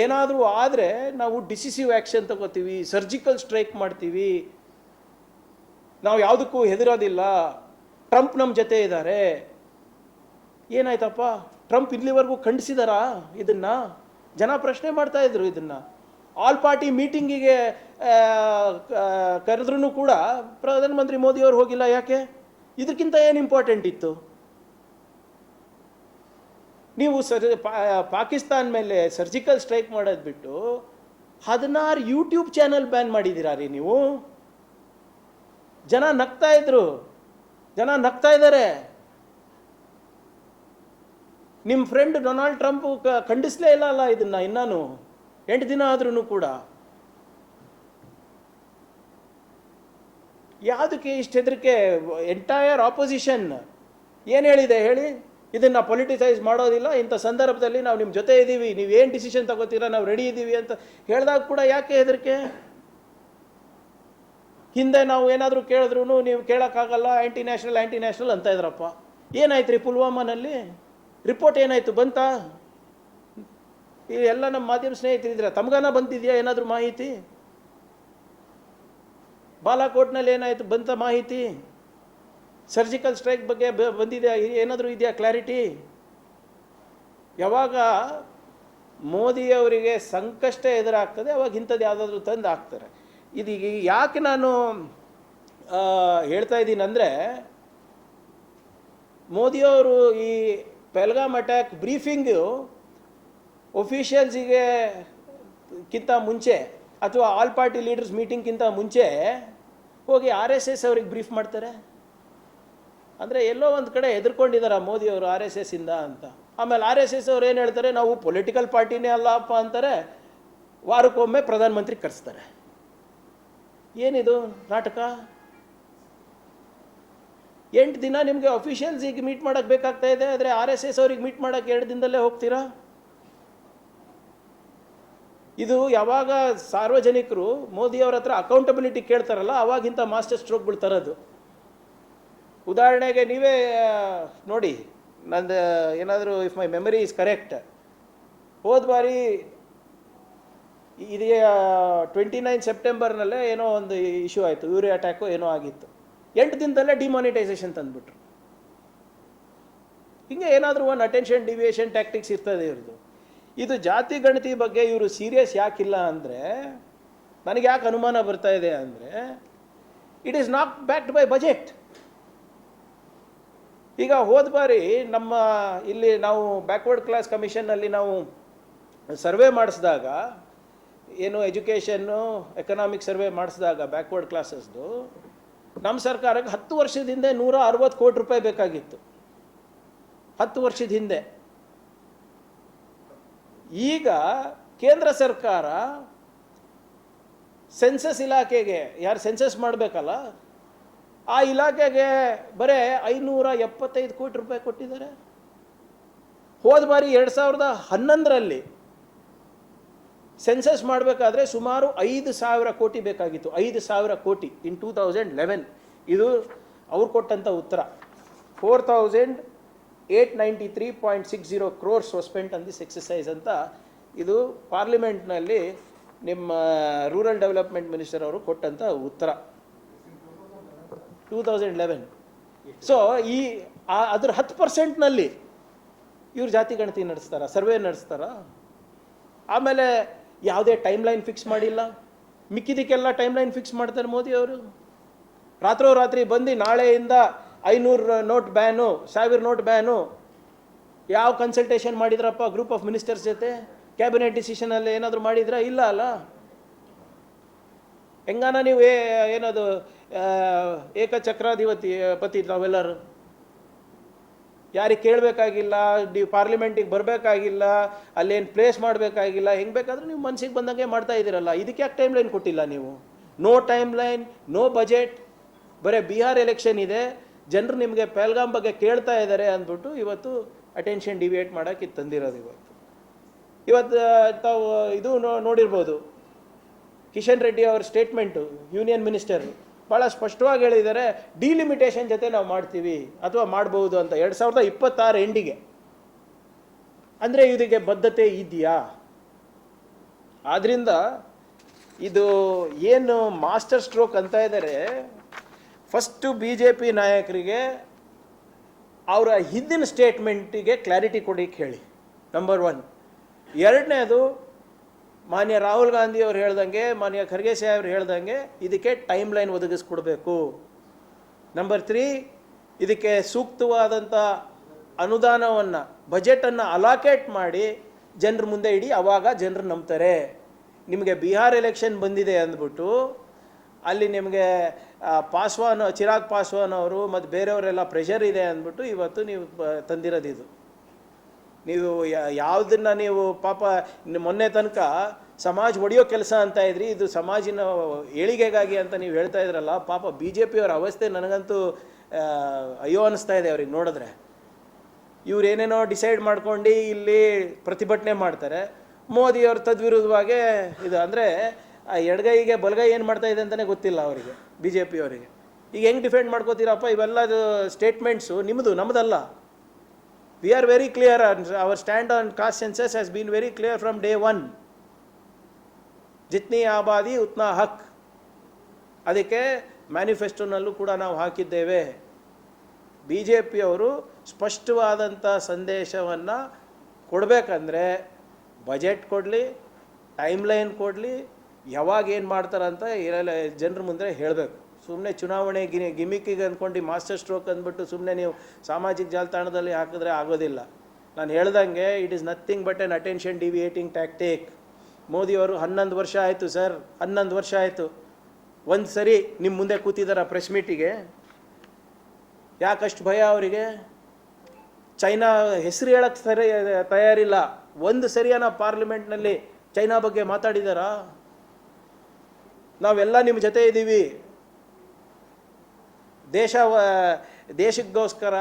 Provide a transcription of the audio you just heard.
ಏನಾದರೂ ಆದರೆ ನಾವು ಡಿಸಿಸಿವ್ ಆ್ಯಕ್ಷನ್ ತಗೋತೀವಿ ಸರ್ಜಿಕಲ್ ಸ್ಟ್ರೈಕ್ ಮಾಡ್ತೀವಿ. ನಾವು ಯಾವುದಕ್ಕೂ ಹೆದರೋದಿಲ್ಲ. ಟ್ರಂಪ್ ನಮ್ಮ ಜೊತೆ ಇದ್ದಾರೆ ಏನಾಯ್ತಪ್ಪ? ಟ್ರಂಪ್ ಇಲ್ಲಿವರೆಗೂ ಖಂಡಿಸಿದಾರಾ ಇದನ್ನು? ಜನ ಪ್ರಶ್ನೆ ಮಾಡ್ತಾ ಇದ್ರು ಇದನ್ನು. ಆಲ್ ಪಾರ್ಟಿ ಮೀಟಿಂಗಿಗೆ ಕರೆದ್ರೂ ಕೂಡ ಪ್ರಧಾನಮಂತ್ರಿ ಮೋದಿಯವರು ಹೋಗಿಲ್ಲ ಯಾಕೆ? ಇದಕ್ಕಿಂತ ಏನು ಇಂಪಾರ್ಟೆಂಟ್ ಇತ್ತು? ನೀವು ಸರ್ ಪಾಕಿಸ್ತಾನ ಮೇಲೆ ಸರ್ಜಿಕಲ್ ಸ್ಟ್ರೈಕ್ ಮಾಡೋದು ಬಿಟ್ಟು ಹದಿನಾರು ಯೂಟ್ಯೂಬ್ ಚಾನಲ್ ಬ್ಯಾನ್ ಮಾಡಿದ್ದೀರಾ ರೀ ನೀವು? ಜನ ನಗ್ತಾ ಇದ್ರು. ಜನ ನಗ್ತಾ ಇದ್ದಾರೆ. ನಿಮ್ಮ ಫ್ರೆಂಡ್ ಡೊನಾಲ್ಡ್ ಟ್ರಂಪ್ ಖಂಡಿಸ್ಲೇ ಇಲ್ಲ ಅಲ್ಲ ಇದನ್ನ ಇನ್ನಾನು? ಎಂಟು ದಿನ ಆದ್ರೂ ಕೂಡ. ಯಾವುದಕ್ಕೆ ಇಷ್ಟು ಹೆದರಿಕೆ? ಎಂಟೈರ್ ಆಪೋಸಿಷನ್ ಏನು ಹೇಳಿದೆ ಹೇಳಿ? ಇದನ್ನು ಪೊಲಿಟಿಸೈಸ್ ಮಾಡೋದಿಲ್ಲ. ಇಂಥ ಸಂದರ್ಭದಲ್ಲಿ ನಾವು ನಿಮ್ಮ ಜೊತೆ ಇದ್ದೀವಿ ನೀವು ಏನು ಡಿಸಿಷನ್ ತಗೋತೀರಾ? ನಾವು ರೆಡಿ ಇದ್ದೀವಿ ಅಂತ ಹೇಳಿದಾಗ ಕೂಡ ಯಾಕೆ ಹೆದರಿಕೆ? ಹಿಂದೆ ನಾವು ಏನಾದರೂ ಕೇಳಿದ್ರೂ ನೀವು ಕೇಳೋಕ್ಕಾಗಲ್ಲ. ಆ್ಯಂಟಿ ನ್ಯಾಷನಲ್ ಆ್ಯಂಟಿ ನ್ಯಾಷನಲ್ ಅಂತ ಇದ್ರಪ್ಪ. ಏನಾಯ್ತು ರೀ ಪುಲ್ವಾಮಾನಲ್ಲಿ? ರಿಪೋರ್ಟ್ ಏನಾಯ್ತು? ಬಂತಾ? ಎಲ್ಲ ನಮ್ಮ ಮಾಧ್ಯಮ ಸ್ನೇಹಿತರಿದ್ರೆ, ತಮಗನ ಬಂದಿದೆಯಾ ಏನಾದರೂ ಮಾಹಿತಿ? ಬಾಲಾಕೋಟ್ನಲ್ಲಿ ಏನಾಯಿತು? ಬಂತ ಮಾಹಿತಿ? ಸರ್ಜಿಕಲ್ ಸ್ಟ್ರೈಕ್ ಬಗ್ಗೆ ಬಂದಿದೆ, ಏನಾದರೂ ಇದೆಯಾ ಕ್ಲಾರಿಟಿ? ಯಾವಾಗ ಮೋದಿಯವರಿಗೆ ಸಂಕಷ್ಟ ಎದುರಾಗ್ತದೆ, ಅವಾಗ ಇಂಥದ್ದು ಯಾವುದಾದ್ರೂ ತಂದು ಹಾಕ್ತಾರೆ. ಇದು ಯಾಕೆ ನಾನು ಹೇಳ್ತಾ ಇದ್ದೀನಿ ಅಂದರೆ ಮೋದಿಯವರು ಈ ಪೆಲ್ಗಾಮ್ ಅಟ್ಯಾಕ್ ಬ್ರೀಫಿಂಗು ಒಫಿಷಿಯಲ್ಸಿಗೆ ಕಿಂತ ಮುಂಚೆ, ಅಥವಾ ಆಲ್ ಪಾರ್ಟಿ ಲೀಡರ್ಸ್ ಮೀಟಿಂಗ್ಗಿಂತ ಮುಂಚೆ ಹೋಗಿ ಆರ್ ಎಸ್ ಎಸ್ ಅವ್ರಿಗೆ ಬ್ರೀಫ್ ಮಾಡ್ತಾರೆ? ಅಂದರೆ ಎಲ್ಲೋ ಒಂದು ಕಡೆ ಹೆದರ್ಕೊಂಡಿದ್ದಾರೆ ಮೋದಿಯವರು ಆರ್ ಎಸ್ ಎಸ್ಸಿಂದ ಅಂತ. ಆಮೇಲೆ ಆರ್ ಎಸ್ ಎಸ್ ಅವ್ರು ಏನು ಹೇಳ್ತಾರೆ? ನಾವು ಪೊಲಿಟಿಕಲ್ ಪಾರ್ಟಿನೇ ಅಲ್ಲಪ್ಪ ಅಂತಾರೆ, ವಾರಕ್ಕೊಮ್ಮೆ ಪ್ರಧಾನಮಂತ್ರಿ ಕರೆಸ್ತಾರೆ. ಏನಿದು ನಾಟಕ? ಎಂಟು ದಿನ ನಿಮಗೆ ಅಫಿಷಿಯಲ್ಸಿಗೆ ಮೀಟ್ ಮಾಡೋಕ್ಕೆ ಬೇಕಾಗ್ತಾ ಇದೆ, ಆದರೆ ಆರ್ ಎಸ್ ಎಸ್ ಅವ್ರಿಗೆ ಮೀಟ್ ಮಾಡೋಕ್ಕೆ ಎರಡು ದಿನದಲ್ಲೇ ಹೋಗ್ತೀರಾ? ಇದು ಯಾವಾಗ ಸಾರ್ವಜನಿಕರು ಮೋದಿಯವ್ರ ಹತ್ರ ಅಕೌಂಟಬಿಲಿಟಿ ಕೇಳ್ತಾರಲ್ಲ, ಅವಾಗಿಂತ ಮಾಸ್ಟರ್ ಸ್ಟ್ರೋಕ್ಗಳು ತರೋದು. ಉದಾಹರಣೆಗೆ ನೀವೇ ನೋಡಿ, ನಂದು ಏನಾದರೂ if my memory is correct ಹೋದ ಬಾರಿ ಇದೇ ಟ್ವೆಂಟಿ ನೈನ್ ಸೆಪ್ಟೆಂಬರ್ನಲ್ಲೇ ಏನೋ ಒಂದು ಇಶ್ಯೂ ಆಯಿತು ಯೂರಿ ಅಟ್ಯಾಕು ಏನೋ ಆಗಿತ್ತು. ಎಂಟು ದಿನದಲ್ಲೇ ಡಿಮಾನಿಟೈಸೇಷನ್ ತಂದುಬಿಟ್ರು. ಹಿಂಗೆ ಏನಾದರೂ ಒಂದು ಅಟೆನ್ಷನ್ ಡಿವಿಯೇಷನ್ ಟ್ಯಾಕ್ಟಿಕ್ಸ್ ಇರ್ತದೆ ಇವ್ರದ್ದು. ಇದು ಜಾತಿ ಗಣತಿ ಬಗ್ಗೆ ಇವರು ಸೀರಿಯಸ್ ಯಾಕಿಲ್ಲ ಅಂದರೆ ನನಗೆ ಯಾಕೆ ಅನುಮಾನ ಬರ್ತಾ ಇದೆ ಅಂದರೆ it is not backed by budget ಈಗ ಹೋದ ಬಾರಿ ನಮ್ಮ ಇಲ್ಲಿ ನಾವು ಬ್ಯಾಕ್ವರ್ಡ್ ಕ್ಲಾಸ್ ಕಮಿಷನ್ನಲ್ಲಿ ನಾವು ಸರ್ವೆ ಮಾಡಿಸಿದಾಗ, ಏನು ಎಜುಕೇಷನ್ನು ಎಕನಾಮಿಕ್ ಸರ್ವೆ ಮಾಡಿಸಿದಾಗ ಬ್ಯಾಕ್ವರ್ಡ್ ಕ್ಲಾಸಸ್ದು ನಮ್ಮ ಸರ್ಕಾರಕ್ಕೆ ಹತ್ತು ವರ್ಷದ ಹಿಂದೆ ನೂರ ಅರವತ್ತು ಕೋಟಿ ರೂಪಾಯಿ ಬೇಕಾಗಿತ್ತು. ಹತ್ತು ವರ್ಷದ ಹಿಂದೆ. ಈಗ ಕೇಂದ್ರ ಸರ್ಕಾರ ಸೆನ್ಸಸ್ ಇಲಾಖೆಗೆ, ಯಾರು ಸೆನ್ಸಸ್ ಮಾಡಬೇಕಲ್ಲ ಆ ಇಲಾಖೆಗೆ ಬರೇ ಐನೂರ ಎಪ್ಪತ್ತೈದು ಕೋಟಿ ರೂಪಾಯಿ ಕೊಟ್ಟಿದ್ದಾರೆ. ಹೋದ ಬಾರಿ ಎರಡು ಸಾವಿರದ ಹನ್ನೊಂದರಲ್ಲಿ ಸೆನ್ಸಸ್ ಮಾಡಬೇಕಾದ್ರೆ ಸುಮಾರು ಐದು ಸಾವಿರ ಕೋಟಿ ಬೇಕಾಗಿತ್ತು. ಐದು ಸಾವಿರ ಕೋಟಿ ಇನ್ ಟೂ ತೌಸಂಡ್ ಲೆವೆನ್ ಇದು ಅವ್ರು ಕೊಟ್ಟಂಥ ಉತ್ತರ. Four thousand eight ninety three point six zero crores spent on this exercise ಅಂತ ಇದು ಪಾರ್ಲಿಮೆಂಟ್ನಲ್ಲಿ ನಿಮ್ಮ ರೂರಲ್ ಡೆವಲಪ್ಮೆಂಟ್ ಮಿನಿಸ್ಟರ್ ಅವರು ಕೊಟ್ಟಂಥ ಉತ್ತರ. ಟೂ ತೌಸಂಡ್ ಲೆವೆನ್ ಸೊ ಈ ಅದ್ರ ಹತ್ತು ಪರ್ಸೆಂಟ್ನಲ್ಲಿ ಇವ್ರು ಜಾತಿ ಗಣತಿ ನಡೆಸ್ತಾರ? ಸರ್ವೆ ನಡೆಸ್ತಾರ? ಆಮೇಲೆ ಯಾವುದೇ ಟೈಮ್ ಲೈನ್ ಫಿಕ್ಸ್ ಮಾಡಿಲ್ಲ. ಮಿಕ್ಕಿದಕ್ಕೆಲ್ಲ ಟೈಮ್ ಲೈನ್ ಫಿಕ್ಸ್ ಮಾಡ್ತಾರೆ ಮೋದಿ ಅವರು. ರಾತ್ರೋರಾತ್ರಿ ಬಂದು ನಾಳೆಯಿಂದ ಐನೂರು ನೋಟ್ ಬ್ಯಾನು, ಸಾವಿರ ನೋಟ್ ಬ್ಯಾನು ಯಾವ ಕನ್ಸಲ್ಟೇಷನ್ ಮಾಡಿದ್ರಪ್ಪ? ಗ್ರೂಪ್ ಆಫ್ ಮಿನಿಸ್ಟರ್ಸ್ ಜೊತೆ ಕ್ಯಾಬಿನೆಟ್ ಡಿಸಿಷನಲ್ಲಿ ಏನಾದರೂ ಮಾಡಿದ್ರಾ? ಇಲ್ಲ ಅಲ್ಲ? ಹೆಂಗಾನ ನೀವು ಏನದು ಏಕಚಕ್ರಾಧಿಪತಿ, ಪತಿ ನಾವೆಲ್ಲರೂ. ಯಾರಿಗೆ ಕೇಳಬೇಕಾಗಿಲ್ಲ, ನೀವು ಪಾರ್ಲಿಮೆಂಟಿಗೆ ಬರಬೇಕಾಗಿಲ್ಲ, ಅಲ್ಲೇನು ಪ್ಲೇಸ್ ಮಾಡಬೇಕಾಗಿಲ್ಲ, ಹೆಂಗೆ ಬೇಕಾದರೂ ನೀವು ಮನಸ್ಸಿಗೆ ಬಂದಂಗೆ ಮಾಡ್ತಾ ಇದ್ದೀರಲ್ಲ. ಇದಕ್ಕೆ ಯಾಕೆ ಟೈಮ್ ಲೈನ್ ಕೊಟ್ಟಿಲ್ಲ ನೀವು? No time line no budget ಬರೀ ಬಿಹಾರ್ ಎಲೆಕ್ಷನ್ ಇದೆ. ಜನರು ನಿಮಗೆ ಪೆಲ್ಗಾಮ್ ಬಗ್ಗೆ ಕೇಳ್ತಾ ಇದ್ದಾರೆ ಅಂದ್ಬಿಟ್ಟು ಇವತ್ತು ಅಟೆನ್ಷನ್ ಡಿವಿಯೇಟ್ ಮಾಡೋಕ್ಕೆ ಇದು ತಂದಿರೋದು ಇವತ್ತು. ಇವತ್ತು ತಾವು ಇದು ನೋಡಿರ್ಬೋದು. ಕಿಶನ್ ರೆಡ್ಡಿ ಅವರ ಸ್ಟೇಟ್ಮೆಂಟು ಯೂನಿಯನ್ ಮಿನಿಸ್ಟರ್ ಭಾಳ ಸ್ಪಷ್ಟವಾಗಿ ಹೇಳಿದ್ದಾರೆ ಡಿಲಿಮಿಟೇಷನ್ ಜೊತೆ ನಾವು ಮಾಡ್ತೀವಿ ಅಥವಾ ಮಾಡ್ಬೋದು ಅಂತ ಎರಡು ಸಾವಿರದ ಇಪ್ಪತ್ತಾರು ಎಂಡಿಗೆ ಅಂದರೆ ಇದಕ್ಕೆ ಬದ್ಧತೆ ಇದೆಯಾ? ಆದ್ದರಿಂದ ಇದು ಏನು ಮಾಸ್ಟರ್ ಸ್ಟ್ರೋಕ್ ಅಂತ ಇದ್ದಾರೆ ಫಸ್ಟು ಬಿ ಜೆ ಪಿ ನಾಯಕರಿಗೆ ಅವರ ಹಿಂದಿನ ಸ್ಟೇಟ್ಮೆಂಟಿಗೆ ಕ್ಲಾರಿಟಿ ಕೊಡಿಕ್ಕೆ ಹೇಳಿ ನಂಬರ್ ಒನ್ ಎರಡನೇದು ಮಾನ್ಯ ರಾಹುಲ್ ಗಾಂಧಿ ಅವ್ರು ಹೇಳ್ದಂಗೆ, ಮಾನ್ಯ ಖರ್ಗೆ ಸಾಹೇಬ್ರು ಹೇಳ್ದಂಗೆ, ಇದಕ್ಕೆ ಟೈಮ್ ಲೈನ್ ಒದಗಿಸ್ಕೊಡ್ಬೇಕು. ನಂಬರ್ ತ್ರೀ ಇದಕ್ಕೆ ಸೂಕ್ತವಾದಂಥ ಅನುದಾನವನ್ನು ಬಜೆಟನ್ನು ಅಲಾಕೇಟ್ ಮಾಡಿ ಜನರ ಮುಂದೆ ಇಡಿ, ಅವಾಗ ಜನರು ನಂಬ್ತಾರೆ. ನಿಮಗೆ ಬಿಹಾರ್ ಎಲೆಕ್ಷನ್ ಬಂದಿದೆ ಅಂದ್ಬಿಟ್ಟು, ಅಲ್ಲಿ ನಿಮಗೆ ಪಾಸ್ವಾನ್, ಚಿರಾಗ್ ಪಾಸ್ವಾನ್ ಅವರು ಮತ್ತು ಬೇರೆಯವರೆಲ್ಲ ಪ್ರೆಷರ್ ಇದೆ ಅಂದ್ಬಿಟ್ಟು ಇವತ್ತು ನೀವು ತಂದಿರೋದಿದು ನೀವು ಯಾವುದನ್ನ ನೀವು ಪಾಪ ಮೊನ್ನೆ ತನಕ ಸಮಾಜ ಒಡೆಯೋ ಕೆಲಸ ಅಂತ ಇದ್ರಿ, ಇದು ಸಮಾಜಿನ ಏಳಿಗೆಗಾಗಿ ಅಂತ ನೀವು ಹೇಳ್ತಾ ಇದ್ರಲ್ಲ, ಪಾಪ ಬಿ ಜೆ ಪಿಯವರ ಅವಸ್ಥೆ ನನಗಂತೂ ಅಯ್ಯೋ ಅನ್ನಿಸ್ತಾ ಇದೆ ಅವ್ರಿಗೆ ನೋಡಿದ್ರೆ. ಇವ್ರು ಏನೇನೋ ಡಿಸೈಡ್ ಮಾಡ್ಕೊಂಡು ಇಲ್ಲಿ ಪ್ರತಿಭಟನೆ ಮಾಡ್ತಾರೆ. ಮೋದಿಯವ್ರ ತದ್ವಿರುದ್ಧವಾಗೇ ಇದು ಅಂದರೆ, ಆ ಎಡಗೈಗೆ ಬಲಗೈ ಏನು ಮಾಡ್ತಾ ಇದೆ ಅಂತಲೇ ಗೊತ್ತಿಲ್ಲ ಅವರಿಗೆ ಬಿ ಜೆ ಪಿಯವರಿಗೆ ಈಗ ಹೆಂಗೆ ಡಿಫೆಂಡ್ ಮಾಡ್ಕೋತೀರಪ್ಪ, ಇವೆಲ್ಲದು ಸ್ಟೇಟ್ಮೆಂಟ್ಸು ನಿಮ್ಮದು ನಮ್ಮದಲ್ಲ we are very clear our stand on caste census has been very clear from day one ಜಿತ್ನಿ ಆಬಾದಿ ಉತ್ನಾ ಹಕ್ ಅದಕ್ಕೆ ಮ್ಯಾನಿಫೆಸ್ಟೋನಲ್ಲೂ ಕೂಡ ನಾವು ಹಾಕಿದ್ದೇವೆ ಬಿ ಜೆ ಪಿಯವರು ಸ್ಪಷ್ಟವಾದಂಥ ಸಂದೇಶವನ್ನು ಕೊಡಬೇಕಂದ್ರೆ ಬಜೆಟ್ ಕೊಡಲಿ ಟೈಮ್ ಲೈನ್ ಕೊಡಲಿ ಯಾವಾಗ ಏನು ಮಾಡ್ತಾರಂತ ಜನರ ಮುಂದೆ ಹೇಳಬೇಕು ಸುಮ್ಮನೆ ಚುನಾವಣೆ ಗಿನಿ ಗಿಮಿಕ್ಕಿಗೆ ಅಂದ್ಕೊಂಡು ಮಾಸ್ಟರ್ ಸ್ಟ್ರೋಕ್ ಅಂದ್ಬಿಟ್ಟು ಸುಮ್ಮನೆ ನೀವು ಸಾಮಾಜಿಕ ಜಾಲತಾಣದಲ್ಲಿ ಹಾಕಿದ್ರೆ ಆಗೋದಿಲ್ಲ. ನಾನು ಹೇಳ್ದಂಗೆ it is nothing but an attention deviating tactic ಮೋದಿಯವರು ಹನ್ನೊಂದು ವರ್ಷ ಆಯಿತು ಸರ್, ಹನ್ನೊಂದು ವರ್ಷ ಆಯಿತು. ಒಂದು ಸರಿ ನಿಮ್ಮ ಮುಂದೆ ಕೂತಿದ್ದಾರ ಪ್ರೆಸ್ ಮೀಟಿಗೆ ಯಾಕಷ್ಟು ಭಯ ಅವರಿಗೆ? ಚೈನಾ ಹೆಸರು ಹೇಳಕ್ಕೆ ಸರಿ ತಯಾರಿಲ್ಲ. ಒಂದು ಸರಿಯಾನ ಪಾರ್ಲಿಮೆಂಟ್ನಲ್ಲಿ ಚೈನಾ ಬಗ್ಗೆ ಮಾತಾಡಿದಾರಾ? ನಾವೆಲ್ಲ ನಿಮ್ಮ ಜೊತೆ ಇದ್ದೀವಿ ದೇಶ ದೇಶಕ್ಕೋಸ್ಕರ